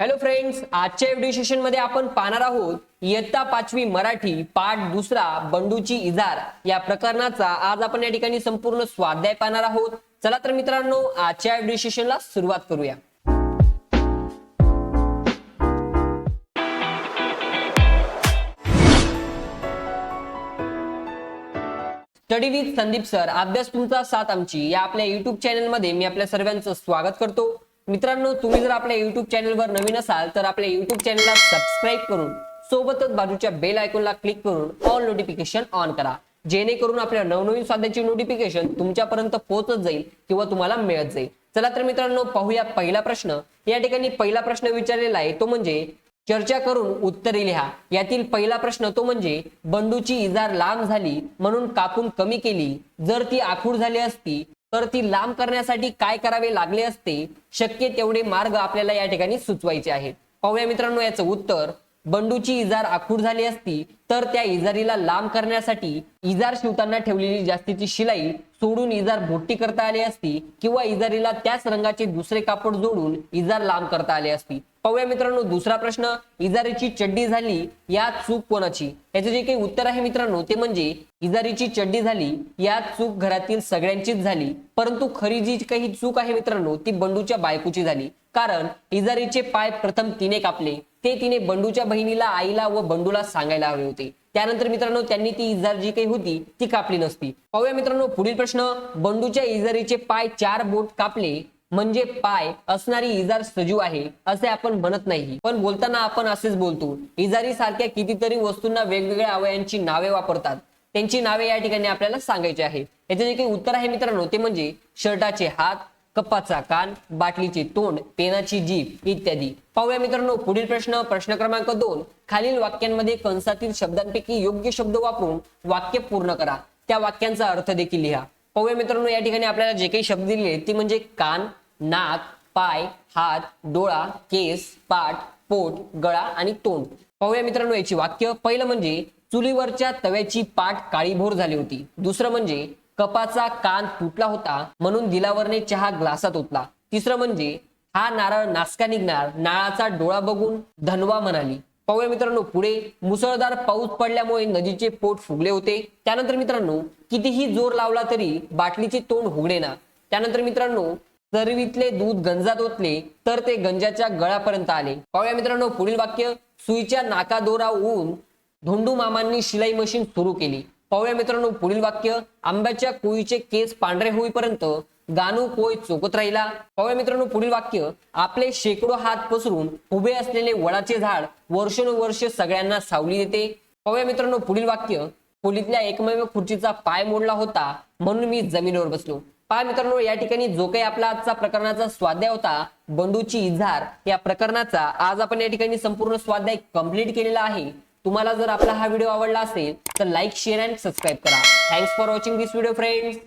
Hello friends आजच्या video सेशनमध्ये आपण पाहणार आहोत इयत्ता पाचवी मराठी पाठ दुसरा बंडूची इजार या प्रकरणाचा. आज आपण या ठिकाणी संपूर्ण स्वाध्याय पाहणार आहोत. चला तर मित्रांनो आजच्या व्हिडिओ सेशनला सुरुवात करूया. स्टडी विथ संदीप सर अभ्यास तुमचा साथ आमची. या आपल्या युट्यूब चॅनलमध्ये मी आपल्या सर्वांचं स्वागत करतो. मित्रांनो तुम्ही जर आपल्या युट्यूब चॅनलवर नवीन असाल तर आपल्या युट्यूब चॅनलला सबस्क्राईब करून सोबतच बाजूच्या बेल आयकॉनला क्लिक करून ऑल नोटिफिकेशन ऑन करा. जेणेकरून आपल्या नवनवीन स्वाद्याची नोटिफिकेशन तुमच्यापर्यंत पोहोचत जाईल किंवा तुम्हाला मिळत जाईल. चला तर मित्रांनो पाहूया पहिला प्रश्न. या ठिकाणी पहिला प्रश्न विचारलेला आहे तो म्हणजे चर्चा करून उत्तरे लिहा. यातील पहिला प्रश्न तो म्हणजे बंडूची इजार लांब झाली म्हणून कापून कमी केली. जर ती आखूड झाली असती तर ती लांब करण्यासाठी काय करावे लागले असते? शक्य तेवढे मार्ग आपल्याला या ठिकाणी सुचवायचे आहेत. पाहूया मित्रांनो याचं उत्तर. बंडूची इजार आखूड झाली असती तर त्या इजारीला लांब करण्यासाठी इजार शिवताना ठेवलेली जास्तीची शिलाई सोडून इजार भोट्टी करता आली असती किंवा इजारीला त्याच रंगाचे दुसरे कापड जोडून इजार लांब करता आले असती. पाहूया मित्रांनो दुसरा प्रश्न इजारीची चड्डी झाली यात चूक कोणाची? याचे जे काही उत्तर आहे मित्रांनो ते म्हणजे इजारीची चड्डी झाली यात चूक घरातील सगळ्यांचीच झाली. परंतु खरी जी काही चूक आहे मित्रांनो ती बंडूच्या बायकोची झाली. कारण इजारीचे पाय प्रथम तिने कापले. ते तिने बंडूच्या बहिणीला आईला व बंडूला सांगायला हवे होते. त्यानंतर मित्रांनो त्यांनी ती इजार जी काही होती ती कापली नसती. पाहूया मित्रांनो पुढील प्रश्न. बंडूच्या इजारीचे पाय चार बोट कापले म्हणजे पाय असणारी इजार सजीव आहे असे आपण म्हणत नाही. पण बोलताना आपण असेच बोलतो. इजारी सारख्या कितीतरी वस्तूंना वेगवेगळ्या अवयांची नावे वापरतात. त्यांची नावे या ठिकाणी आपल्याला सांगायची आहे. याचे जे काही उत्तर आहे मित्रांनो ते म्हणजे शर्टाचे हात कप्पाचा कान बाटलीचे तोंड पेनाची जीभ इत्यादी. पाहूया मित्रांनो पुढील प्रश्न प्रश्न क्रमांक दोन. खालील वाक्यांमध्ये कंसातील शब्दांपैकी योग्य शब्द वापरून वाक्य पूर्ण करा. त्या वाक्यांचा अर्थ देखील लिहा. पाहूया मित्रांनो या ठिकाणी आपल्याला जे काही शब्द दिले ते म्हणजे कान नाक पाय हात डोळा केस पाठ पोट गळा आणि तोंड. पाहूया मित्रांनो याची वाक्य. पहिलं म्हणजे चुलीवरच्या तव्याची पाठ काळीभोर झाली होती. दुसरं म्हणजे कपाचा कान तुटला होता म्हणून दिलावरने चहा ग्लासात ओतला. तिसरं म्हणजे हा नारळ नासका निघणार नाळाचा डोळा बघून धनवा म्हणाली. पाहूया मित्रांनो पुढे मुसळधार पाऊस पडल्यामुळे नदीचे पोट फुगले होते. त्यानंतर मित्रांनो कितीही जोर लावला तरी बाटलीचे तोंड उघडे ना त्यानंतर मित्रांनो चरवीतले दूध गंजात ओतले तर ते गंजाच्या गळापर्यंत आले. पाहूया मित्रांनो पुढील वाक्य सुईच्या नाका दोरा धोंडू मामांनी शिलाई मशीन सुरू केली. पाहूया मित्रांनो पुढील वाक्य. आंब्याच्या कोळीचे केस पांढरे होईपर्यंत गानू कोय चोकत राहिला. पाहूया मित्रांनो पुढील वाक्य. आपले शेकडो हात पसरून उभे असलेले वडाचे झाड वर्षानुवर्ष सगळ्यांना सावली देते. पाहूया मित्रांनो पुढील वाक्य. खोलीतल्या एकमेव खुर्चीचा पाय मोडला होता म्हणून मी जमिनीवर बसलो. पहा मित्रांनो या ठिकाणी जो काही आपला आजचा प्रकरणाचा स्वाध्याय होता बंधूची इजार या प्रकरणाचा आज आपण या ठिकाणी संपूर्ण स्वाध्याय कंप्लीट केलेला आहे. तुम्हाला जर आपला हा व्हिडिओ आवडला असेल तर लाईक शेअर अँड सबस्क्राईब करा. Thanks for watching this video friends